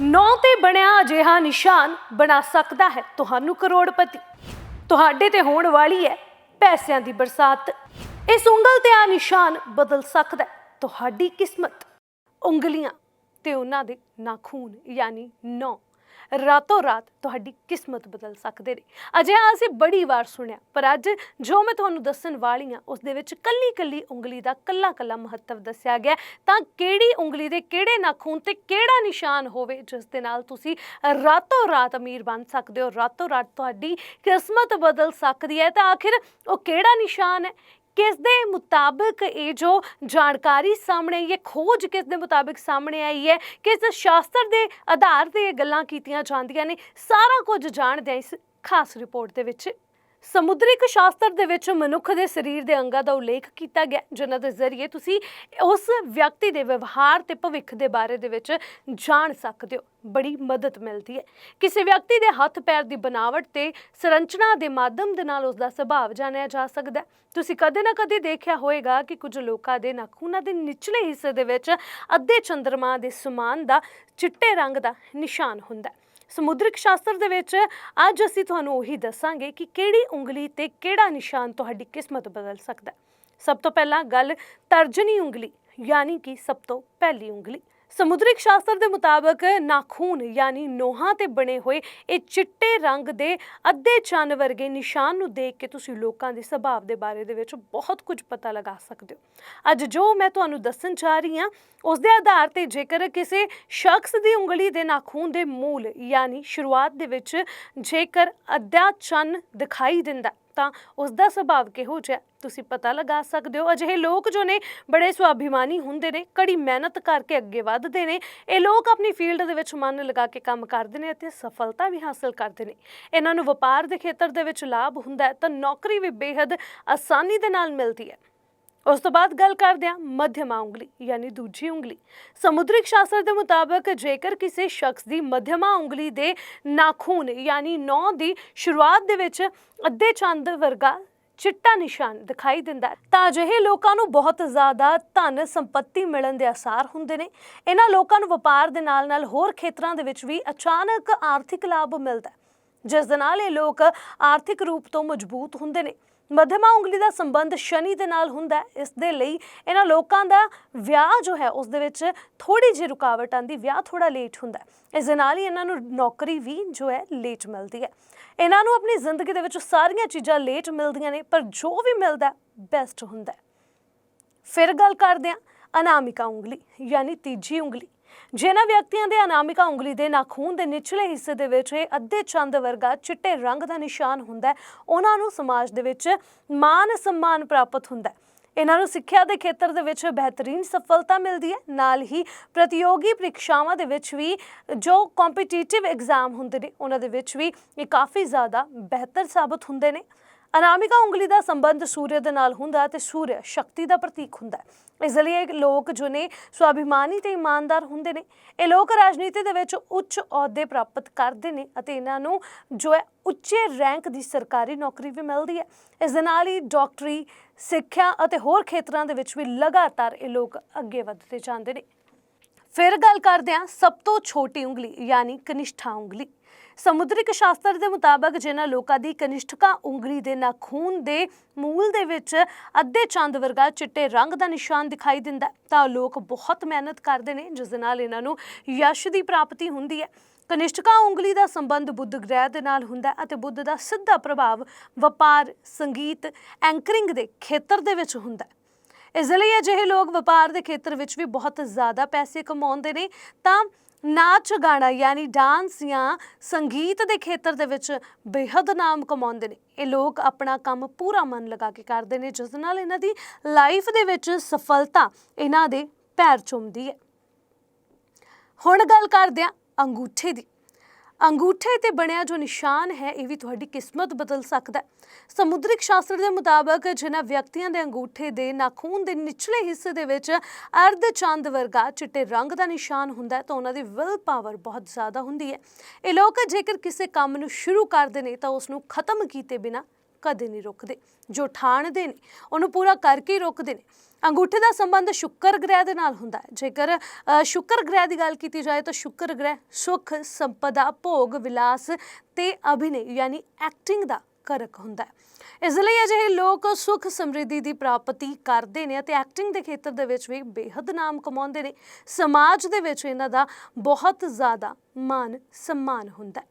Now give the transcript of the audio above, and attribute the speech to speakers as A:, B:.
A: ਨੌ ਤੇ ਬਣਿਆ ਅਜਿਹਾ ਨਿਸ਼ਾਨ ਬਣਾ ਸਕਦਾ ਹੈ ਤੁਹਾਨੂੰ ਕਰੋੜਪਤੀ। ਤੁਹਾਡੇ ਤੇ ਹੋਣ ਵਾਲੀ ਹੈ ਪੈਸਿਆਂ ਦੀ ਬਰਸਾਤ। ਇਸ ਉਂਗਲ ਤੇ ਆ ਨਿਸ਼ਾਨ ਬਦਲ ਸਕਦਾ ਹੈ ਤੁਹਾਡੀ ਕਿਸਮਤ। ਉਂਗਲੀਆਂ ਤੇ ਉਹਨਾਂ ਦੇ ਨਾਖੂਨ, ਯਾਨੀ ਨੌ। ਰਾਤੋਂ ਰਾਤ ਤੁਹਾਡੀ ਕਿਸਮਤ ਬਦਲ ਸਕਦੇ ਨੇ। ਅਜਿਹਾ ਅਸੀਂ ਬੜੀ ਵਾਰ ਸੁਣਿਆ, ਪਰ ਅੱਜ ਜੋ ਮੈਂ ਤੁਹਾਨੂੰ ਦੱਸਣ ਵਾਲੀ ਹਾਂ, ਉਸ ਦੇ ਵਿੱਚ ਕੱਲੀ ਕੱਲੀ ਉਂਗਲੀ ਦਾ ਕੱਲਾ ਕੱਲਾ ਮਹੱਤਵ ਦੱਸਿਆ ਗਿਆ ਤਾਂ ਕਿਹੜੀ ਉਂਗਲੀ ਦੇ ਕਿਹੜੇ ਨਾਖੂਨ ਤੇ ਕਿਹੜਾ ਨਿਸ਼ਾਨ ਹੋਵੇ, ਜਿਸ ਦੇ ਨਾਲ ਤੁਸੀਂ ਰਾਤੋਂ ਰਾਤ ਅਮੀਰ ਬਣ ਸਕਦੇ ਹੋ, ਰਾਤੋਂ ਰਾਤ ਤੁਹਾਡੀ ਕਿਸਮਤ ਬਦਲ ਸਕਦੀ ਹੈ। ਤਾਂ ਆਖਿਰ ਉਹ ਕਿਹੜਾ ਨਿਸ਼ਾਨ ਹੈ? ਕਿਸ ਦੇ ਮੁਤਾਬਕ ਇਹ ਜੋ ਜਾਣਕਾਰੀ ਸਾਹਮਣੇ ਆਈ ਹੈ, ਖੋਜ ਕਿਸ ਦੇ ਮੁਤਾਬਕ ਸਾਹਮਣੇ ਆਈ ਹੈ, ਕਿਸ ਸ਼ਾਸਤਰ ਦੇ ਆਧਾਰ ਤੇ ਇਹ ਗੱਲਾਂ ਕੀਤੀਆਂ ਜਾਂਦੀਆਂ ਨੇ, ਸਾਰਾ ਕੁਝ ਜਾਣਦੇ ਹਾਂ ਇਸ ਖਾਸ ਰਿਪੋਰਟ ਦੇ ਵਿੱਚ। ਸਮੁਦਰਿਕ ਸ਼ਾਸਤਰ ਦੇ ਵਿੱਚ ਮਨੁੱਖ ਦੇ ਸਰੀਰ ਦੇ ਅੰਗਾਂ ਦਾ ਉਲੇਖ ਕੀਤਾ ਗਿਆ, ਜਿਨ੍ਹਾਂ ਦੇ ਜ਼ਰੀਏ ਤੁਸੀਂ ਉਸ ਵਿਅਕਤੀ ਦੇ ਵਿਵਹਾਰ ਤੇ ਭਵਿੱਖ ਦੇ ਬਾਰੇ ਦੇ ਵਿੱਚ ਜਾਣ ਸਕਦੇ ਹੋ। ਬੜੀ ਮਦਦ ਮਿਲਦੀ ਹੈ। ਕਿਸੇ ਵਿਅਕਤੀ ਦੇ ਹੱਥ ਪੈਰ ਦੀ ਬਣਾਵਟ ਤੇ ਸੰਰਚਨਾ ਦੇ ਮਾਧਿਅਮ ਦੇ ਨਾਲ ਉਸ ਦਾ ਸੁਭਾਅ ਜਾਣਿਆ ਜਾ ਸਕਦਾ ਹੈ। ਤੁਸੀਂ ਕਦੇ ਨਾ ਕਦੇ ਦੇਖਿਆ ਹੋਵੇਗਾ ਕਿ ਕੁਝ ਲੋਕਾਂ ਦੇ ਨਾਖੂਨਾਂ ਦੇ ਨਿਚਲੇ ਹਿੱਸੇ ਦੇ ਵਿੱਚ ਅੱਧੇ ਚੰਦਰਮਾ ਦੇ ਸਮਾਨ ਦਾ ਚਿੱਟੇ ਰੰਗ ਦਾ ਨਿਸ਼ਾਨ ਹੁੰਦਾ ਹੈ। ਸਮੁੰਦਰਕ ਸ਼ਾਸਤਰ ਦੇ ਵਿੱਚ, ਅੱਜ ਅਸੀਂ ਤੁਹਾਨੂੰ ਉਹੀ ਦੱਸਾਂਗੇ ਕਿ ਕਿਹੜੀ ਉਂਗਲੀ ਤੇ ਕਿਹੜਾ ਨਿਸ਼ਾਨ ਤੁਹਾਡੀ ਕਿਸਮਤ ਬਦਲ ਸਕਦਾ ਹੈ। ਸਭ ਤੋਂ ਪਹਿਲਾਂ ਗੱਲ ਤਰਜਨੀ ਉਂਗਲੀ, ਯਾਨੀ ਕਿ ਸਭ ਤੋਂ ਪਹਿਲੀ ਉਂਗਲੀ। ਸਮੁੰਦਰਿਕ ਸ਼ਾਸਤਰ ਦੇ ਮੁਤਾਬਕ ਨਾਖੂਨ ਯਾਨੀ ਨੋਹਾਂ ਤੇ ਬਣੇ ਹੋਏ ਇਹ ਚਿੱਟੇ ਰੰਗ ਦੇ ਅੱਧੇ ਚੰਨ ਵਰਗੇ ਨਿਸ਼ਾਨ ਨੂੰ ਦੇਖ ਕੇ ਤੁਸੀਂ ਲੋਕਾਂ ਦੇ ਸੁਭਾਅ ਦੇ ਬਾਰੇ ਦੇ ਵਿੱਚ ਬਹੁਤ ਕੁਝ ਪਤਾ ਲਗਾ ਸਕਦੇ ਹੋ। ਅੱਜ ਜੋ ਮੈਂ ਤੁਹਾਨੂੰ ਦੱਸਣ ਜਾ ਰਹੀ ਹਾਂ, ਉਸ ਦੇ ਆਧਾਰ ਤੇ ਜੇਕਰ ਕਿਸੇ ਸ਼ਖਸ ਦੀ ਉਂਗਲੀ ਦੇ ਨਾਖੂਨ ਦੇ ਮੂਲ ਯਾਨੀ ਸ਼ੁਰੂਆਤ ਦੇ ਵਿੱਚ ਜੇਕਰ ਅੱਧਾ ਚੰਨ ਦਿਖਾਈ ਦਿੰਦਾ ਤਾਂ ਉਸ ਦਾ ਸੁਭਾਅ ਕਿਹੋ ਜਿਹਾ ਤੁਸੀਂ ਪਤਾ ਲਗਾ ਸਕਦੇ ਹੋ। ਅਜਿਹੇ ਲੋਕ ਜੋ ਨੇ, ਬੜੇ ਸਵਾਭਿਮਾਨੀ ਹੁੰਦੇ ਨੇ, ਕੜੀ ਮਿਹਨਤ ਕਰਕੇ ਅੱਗੇ ਵੱਧਦੇ ਨੇ। ਇਹ ਲੋਕ ਆਪਣੀ ਫੀਲਡ ਦੇ ਵਿੱਚ ਮਨ ਲਗਾ ਕੇ ਕੰਮ ਕਰਦੇ ਨੇ ਅਤੇ ਸਫਲਤਾ ਵੀ ਹਾਸਲ ਕਰਦੇ ਨੇ। ਇਹਨਾਂ ਨੂੰ ਵਪਾਰ ਦੇ ਖੇਤਰ ਦੇ ਵਿੱਚ ਲਾਭ ਹੁੰਦਾ ਹੈ ਤਾਂ ਨੌਕਰੀ ਵੀ ਬੇहद ਆਸਾਨੀ ਦੇ ਨਾਲ ਮਿਲਦੀ ਹੈ। ਉਸ ਤੋਂ ਬਾਅਦ ਗੱਲ ਕਰਦੇ ਹਾਂ ਮੱਧਮਾ ਉਂਗਲੀ, ਯਾਨੀ ਦੂਜੀ ਉਂਗਲੀ। ਸਮੁਦਰਿਕ ਸ਼ਾਸਤਰ ਦੇ ਮੁਤਾਬਕ ਜੇਕਰ ਕਿਸੇ ਸ਼ਖਸ ਦੀ ਮੱਧਮਾ ਉਂਗਲੀ ਦੇ ਨਾਖੂਨ, ਯਾਨੀ ਨੌ ਦੀ ਸ਼ੁਰੂਆਤ ਦੇ ਵਿੱਚ ਅੱਧੇ ਚੰਦ ਵਰਗਾ ਚਿੱਟਾ ਨਿਸ਼ਾਨ ਦਿਖਾਈ ਦਿੰਦਾ ਤਾਂ ਅਜਿਹੇ ਲੋਕਾਂ ਨੂੰ ਬਹੁਤ ਜ਼ਿਆਦਾ ਧਨ ਸੰਪਤੀ ਮਿਲਣ ਦੇ ਆਸਾਰ ਹੁੰਦੇ ਨੇ। ਇਹਨਾਂ ਲੋਕਾਂ ਨੂੰ ਵਪਾਰ ਦੇ ਨਾਲ-ਨਾਲ ਹੋਰ ਖੇਤਰਾਂ ਦੇ ਵਿੱਚ ਵੀ ਅਚਾਨਕ ਆਰਥਿਕ ਲਾਭ ਮਿਲਦਾ ਜਿਸ ਦੇ ਨਾਲ ਇਹ ਲੋਕ ਆਰਥਿਕ ਰੂਪ ਤੋਂ ਮਜ਼ਬੂਤ ਹੁੰਦੇ ਨੇ। ਮੱਧਮਾ ਉਂਗਲੀ ਦਾ ਸੰਬੰਧ ਸ਼ਨੀ ਦੇ ਨਾਲ ਹੁੰਦਾ ਹੈ। ਇਸ ਦੇ ਲਈ ਇਹਨਾਂ ਲੋਕਾਂ ਦਾ ਵਿਆਹ ਜੋ ਹੈ, ਉਸ ਦੇ ਵਿੱਚ ਥੋੜੀ ਜਿਹੀ ਰੁਕਾਵਟ ਆਂਦੀ ਵਿਆਹ ਥੋੜਾ ਲੇਟ ਹੁੰਦਾ ਹੈ। ਇਸ ਦੇ ਨਾਲ ਹੀ ਇਹਨਾਂ ਨੂੰ ਨੌਕਰੀ ਵੀ ਜੋ ਹੈ ਲੇਟ ਮਿਲਦੀ ਹੈ। ਇਹਨਾਂ ਨੂੰ ਆਪਣੀ ਜ਼ਿੰਦਗੀ ਦੇ ਵਿੱਚ ਸਾਰੀਆਂ ਚੀਜ਼ਾਂ ਲੇਟ ਮਿਲਦੀਆਂ ਨੇ, ਪਰ ਜੋ ਵੀ ਮਿਲਦਾ ਬੈਸਟ ਹੁੰਦਾ ਫਿਰ ਗੱਲ ਕਰਦੇ ਹਾਂ ਅਨਾਮਿਕਾ ਉਂਗਲੀ, ਯਾਨੀ ਤੀਜੀ ਉਂਗਲੀ। ਜਿਨ੍ਹਾਂ ਵਿਅਕਤੀਆਂ ਦੇ ਅਨਾਮਿਕਾ ਉਂਗਲੀ ਦੇ ਨਾਖੂਨ ਦੇ ਨਿਚਲੇ ਹਿੱਸੇ ਦੇ ਵਿੱਚ ਇਹ ਅੱਧੇ ਚੰਦ ਵਰਗਾ ਚਿੱਟੇ ਰੰਗ ਦਾ ਨਿਸ਼ਾਨ ਹੁੰਦਾ ਹੈ, ਉਹਨਾਂ ਨੂੰ ਸਮਾਜ ਦੇ ਵਿੱਚ ਮਾਨ ਸਨਮਾਨ ਪ੍ਰਾਪਤ ਹੁੰਦਾ ਹੈ। ਇਹਨਾਂ ਨੂੰ ਸਿੱਖਿਆ ਦੇ ਖੇਤਰ ਦੇ ਵਿੱਚ ਬਿਹਤਰੀਨ ਸਫਲਤਾ ਮਿਲਦੀ ਹੈ, ਨਾਲ ਹੀ ਪ੍ਰਤੀਯੋਗੀ ਪ੍ਰੀਖਿਆਵਾਂ ਦੇ ਵਿੱਚ ਵੀ ਜੋ ਕੰਪੀਟੀਟਿਵ ਐਗਜ਼ਾਮ ਹੁੰਦੇ ਨੇ, ਉਹਨਾਂ ਦੇ ਵਿੱਚ ਵੀ ਇਹ ਕਾਫੀ ਜ਼ਿਆਦਾ ਬਿਹਤਰ ਸਾਬਤ ਹੁੰਦੇ ਨੇ। ਅਨਾਮਿਕਾ ਉਂਗਲੀ ਦਾ ਸੰਬੰਧ ਸੂਰਯ ਦੇ ਨਾਲ ਹੁੰਦਾ ਹੈ ਤੇ ਸੂਰਯ ਸ਼ਕਤੀ ਦਾ ਪ੍ਰਤੀਕ ਹੁੰਦਾ ਹੈ। ਇਸ ਲਈ ਇਹ ਲੋਕ ਜੋ ਨੇ ਸਵਾਭਿਮਾਨੀ ਤੇ ਇਮਾਨਦਾਰ ਹੁੰਦੇ ਨੇ। ਇਹ ਲੋਕ ਰਾਜਨੀਤੀ ਦੇ ਵਿੱਚ ਉੱਚ ਅਹੁਦੇ ਪ੍ਰਾਪਤ ਕਰਦੇ ਨੇ ਅਤੇ ਇਹਨਾਂ ਨੂੰ ਜੋ ਹੈ ਉੱਚੇ ਰੈਂਕ ਦੀ ਸਰਕਾਰੀ ਨੌਕਰੀ ਵੀ ਮਿਲਦੀ ਹੈ। ਇਸ ਦੇ ਨਾਲ ਹੀ ਡਾਕਟਰੀ, ਸਿੱਖਿਆ ਅਤੇ ਹੋਰ ਖੇਤਰਾਂ ਦੇ ਵਿੱਚ ਵੀ ਲਗਾਤਾਰ ਇਹ ਲੋਕ ਅੱਗੇ ਵਧਦੇ ਜਾਂਦੇ ਨੇ। ਫਿਰ ਗੱਲ ਕਰਦੇ ਹਾਂ ਸਭ ਤੋਂ ਛੋਟੀ ਉਂਗਲੀ, ਯਾਨੀ ਕਨਿਸ਼ਠਾ ਉਂਗਲੀ। ਸਮੁੰਦਰਿਕ ਸ਼ਾਸਤਰ ਦੇ ਮੁਤਾਬਕ ਜਿਨ੍ਹਾਂ ਲੋਕਾਂ ਦੀ ਕਨਿਸ਼ਠਕਾ ਉਂਗਲੀ ਦੇ ਨਾਖੂਨ ਦੇ ਮੂਲ ਦੇ ਵਿੱਚ ਅੱਧੇ ਚੰਦ ਵਰਗਾ ਚਿੱਟੇ ਰੰਗ ਦਾ ਨਿਸ਼ਾਨ ਦਿਖਾਈ ਦਿੰਦਾ ਤਾਂ ਲੋਕ ਬਹੁਤ ਮਿਹਨਤ ਕਰਦੇ ਨੇ, ਜਿਸ ਦੇ ਨਾਲ ਇਹਨਾਂ ਨੂੰ ਯਸ਼ ਦੀ ਪ੍ਰਾਪਤੀ ਹੁੰਦੀ ਹੈ। ਕਨਿਸ਼ਟਕਾ ਉਂਗਲੀ ਦਾ ਸੰਬੰਧ ਬੁੱਧ ਗ੍ਰਹਿ ਦੇ ਨਾਲ ਹੁੰਦਾ ਅਤੇ ਬੁੱਧ ਦਾ ਸਿੱਧਾ ਪ੍ਰਭਾਵ ਵਪਾਰ, ਸੰਗੀਤ, ਐਂਕਰਿੰਗ ਦੇ ਖੇਤਰ ਦੇ ਵਿੱਚ ਹੁੰਦਾ ਇਸ ਲਈ ਅਜਿਹੇ ਲੋਕ ਵਪਾਰ ਦੇ ਖੇਤਰ ਵਿੱਚ ਵੀ ਬਹੁਤ ਜ਼ਿਆਦਾ ਪੈਸੇ ਕਮਾਉਂਦੇ ਨੇ, ਤਾਂ ਨਾਚ ਗਾਣਾ ਯਾਨੀ ਡਾਂਸ ਜਾਂ ਸੰਗੀਤ ਦੇ ਖੇਤਰ ਦੇ ਵਿੱਚ ਬੇਹੱਦ ਨਾਮ ਕਮਾਉਂਦੇ ਨੇ। ਇਹ ਲੋਕ ਆਪਣਾ ਕੰਮ ਪੂਰਾ ਮਨ ਲਗਾ ਕੇ ਕਰਦੇ ਨੇ, ਜਿਸ ਨਾਲ ਇਹਨਾਂ ਦੀ ਲਾਈਫ ਦੇ ਵਿੱਚ ਸਫਲਤਾ ਇਹਨਾਂ ਦੇ ਪੈਰ ਚੁੰਮਦੀ ਹੈ। ਹੁਣ ਗੱਲ ਕਰਦੇ ਹਾਂ ਅੰਗੂਠੇ ਦੀ। ਅੰਗੂਠੇ ਤੇ ਬਣਿਆ ਜੋ ਨਿਸ਼ਾਨ ਹੈ, ਇਹ ਵੀ ਤੁਹਾਡੀ ਕਿਸਮਤ ਬਦਲ ਸਕਦਾ ਹੈ। ਸਮੁਦਰਿਕ ਸ਼ਾਸਤਰ ਦੇ ਮੁਤਾਬਕ ਜਿਨ੍ਹਾਂ ਵਿਅਕਤੀਆਂ ਦੇ ਅੰਗੂਠੇ ਦੇ ਨਾਖੂਨ ਦੇ ਨਿਚਲੇ ਹਿੱਸੇ ਦੇ ਵਿੱਚ ਅਰਧ ਚੰਦ ਵਰਗਾ ਚਿੱਟੇ ਰੰਗ ਦਾ ਨਿਸ਼ਾਨ ਹੁੰਦਾ ਹੈ, ਤਾਂ ਉਹਨਾਂ ਦੀ ਵਿਲ ਪਾਵਰ ਬਹੁਤ ਜ਼ਿਆਦਾ ਹੁੰਦੀ ਹੈ। ਇਹ ਲੋਕ ਜੇਕਰ ਕਿਸੇ ਕੰਮ ਨੂੰ ਸ਼ੁਰੂ ਕਰਦੇ ਨੇ, ਤਾਂ ਉਸ ਨੂੰ ਖਤਮ ਕੀਤੇ ਬਿਨਾ ਕਦੇ ਨਹੀਂ ਰੁਕਦੇ, ਜੋ ਠਾਣਦੇ ਨੇ, ਉਹਨੂੰ ਪੂਰਾ ਕਰਕੇ ਹੀ ਰੁਕਦੇ ਨੇ। ਅੰਗੂਠੇ ਦਾ ਸੰਬੰਧ ਸ਼ੁੱਕਰ ਗ੍ਰਹਿ ਦੇ ਨਾਲ ਹੁੰਦਾ ਹੈ। ਜੇਕਰ ਸ਼ੁੱਕਰ ਗ੍ਰਹਿ ਦੀ ਗੱਲ ਕੀਤੀ ਜਾਏ ਤਾਂ ਸ਼ੁੱਕਰ ਗ੍ਰਹਿ ਸੁਖ, ਸੰਪਦਾ, ਭੋਗ, ਵਿਲਾਸ ਤੇ ਅਭਿਨੇ, ਯਾਨੀ ਐਕਟਿੰਗ ਦਾ ਕਰਕ ਹੁੰਦਾ ਹੈ। ਇਸ ਲਈ ਅਜਿਹੇ ਲੋਕ ਸੁਖ ਸਮਰਿੱਧੀ ਦੀ ਪ੍ਰਾਪਤੀ ਕਰਦੇ ਨੇ ਅਤੇ ਐਕਟਿੰਗ ਦੇ ਖੇਤਰ ਦੇ ਵਿੱਚ ਵੀ ਬੇਹੱਦ ਨਾਮ ਕਮਾਉਂਦੇ ਨੇ। ਸਮਾਜ ਦੇ ਵਿੱਚ ਇਹਨਾਂ ਦਾ ਬਹੁਤ ਜ਼ਿਆਦਾ ਮਾਨ ਸਨਮਾਨ ਹੁੰਦਾ ਹੈ।